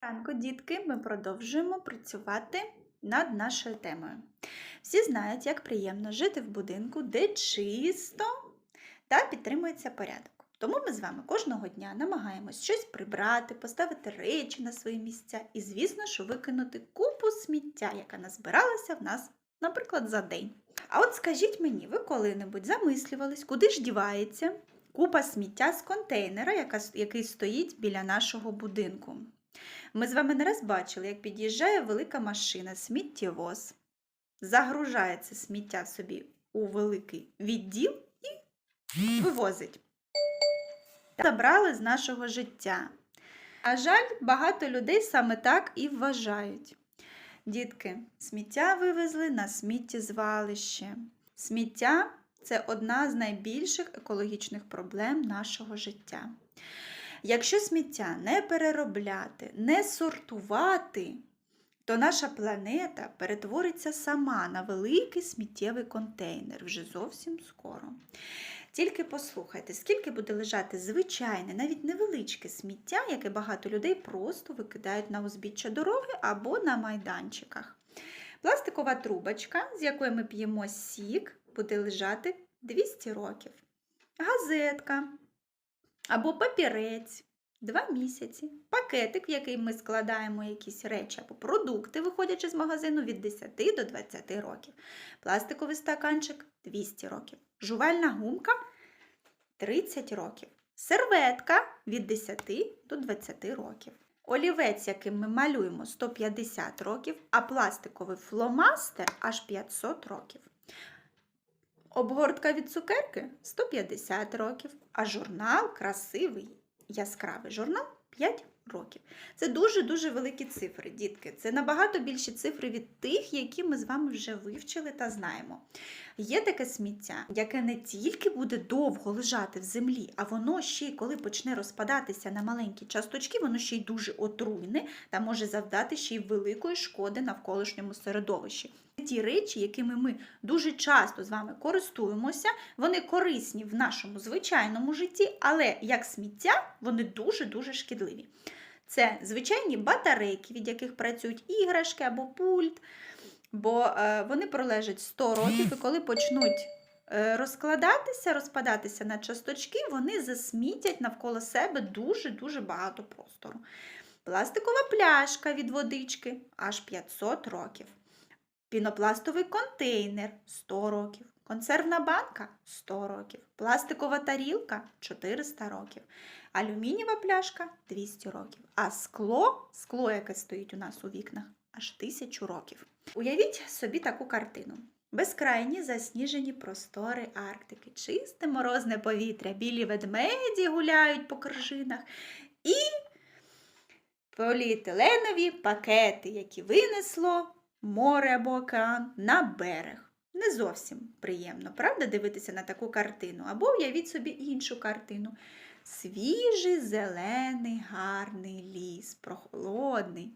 Ранку, дітки, ми продовжуємо працювати над нашою темою. Всі знають, як приємно жити в будинку, де чисто та підтримується порядок. Тому ми з вами кожного дня намагаємось щось прибрати, поставити речі на свої місця і, звісно, що викинути купу сміття, яка назбиралася в нас, наприклад, за день. А от скажіть мені, ви коли-небудь замислювались, куди ж дівається купа сміття з контейнера, який стоїть біля нашого будинку? Ми з вами не раз бачили, як під'їжджає велика машина, сміттєвоз, загружає це сміття собі у великий відділ і вивозить. Забрали з нашого життя. На жаль, багато людей саме так і вважають. Дітки, сміття вивезли на сміттєзвалище. Сміття це одна з найбільших екологічних проблем нашого життя. Якщо сміття не переробляти, не сортувати, то наша планета перетвориться сама на великий сміттєвий контейнер вже зовсім скоро. Тільки послухайте, скільки буде лежати звичайне, навіть невеличке сміття, яке багато людей просто викидають на узбіччя дороги або на майданчиках. Пластикова трубочка, з якої ми п'ємо сік, буде лежати 200 років. Газетка або папірець 2 місяці. Пакетик, в який ми складаємо якісь речі або продукти, виходячи з магазину від 10 до 20 років. Пластиковий стаканчик 200 років. Жувальна гумка 30 років. Серветка від 10 до 20 років. Олівець, яким ми малюємо 150 років, а пластиковий фломастер аж 500 років. Обгортка від цукерки 150 років, а журнал красивий, яскравий журнал 5 років. Це дуже-дуже великі цифри, дітки. Це набагато більші цифри від тих, які ми з вами вже вивчили та знаємо. Є таке сміття, яке не тільки буде довго лежати в землі, а воно ще й коли почне розпадатися на маленькі часточки, воно ще й дуже отруйне та може завдати ще й великої шкоди навколишньому середовищі. Ті речі, якими ми дуже часто з вами користуємося, вони корисні в нашому звичайному житті, але як сміття вони дуже-дуже шкідливі. Це звичайні батарейки, від яких працюють іграшки або пульт, бо е, вони пролежать 100 років, і коли почнуть е, розкладатися, розпадатися на часточки, вони засмітять навколо себе дуже-дуже багато простору. Пластикова пляшка від водички аж 500 років. Пінопластовий контейнер 100 років. Консервна банка 100 років. Пластикова тарілка 400 років. Алюмінієва пляшка 200 років. А скло, скло, яке стоїть у нас у вікнах, аж 1000 років. Уявіть собі таку картину. Безкрайні засніжені простори Арктики, чисте морозне повітря, білі ведмеді гуляють по крижинах і поліетиленові пакети, які винесло море або океан на берег. Не зовсім приємно, правда, дивитися на таку картину? Або уявіть собі іншу картину. Свіжий, зелений, гарний ліс, прохолодний.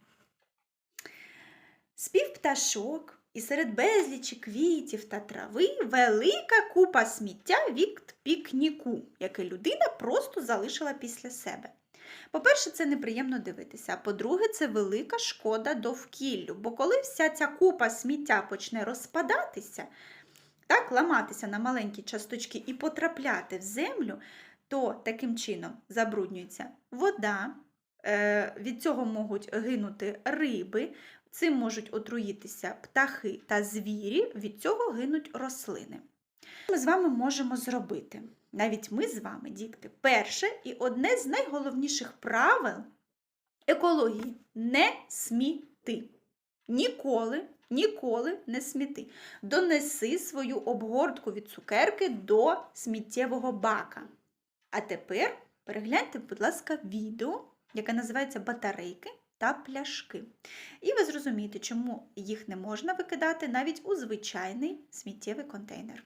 Спів пташок, і серед безлічі квітів та трави велика купа сміття від пікніку, яке людина просто залишила після себе. По-перше, це неприємно дивитися. По-друге, це велика шкода довкіллю. Бо коли вся ця купа сміття почне розпадатися, так, ламатися на маленькі часточки і потрапляти в землю, то таким чином забруднюється вода, е, від цього можуть гинути риби, цим можуть отруїтися птахи та звірі, від цього гинуть рослини. Ми з вами можемо зробити. Навіть ми з вами, дітки, перше і одне з найголовніших правил екології не сміти. Ніколи, ніколи не сміти. Донеси свою обгортку від цукерки до сміттєвого бака. А тепер перегляньте, будь ласка, відео, яке називається Батарейки та пляшки. І ви зрозумієте, чому їх не можна викидати навіть у звичайний сміттєвий контейнер.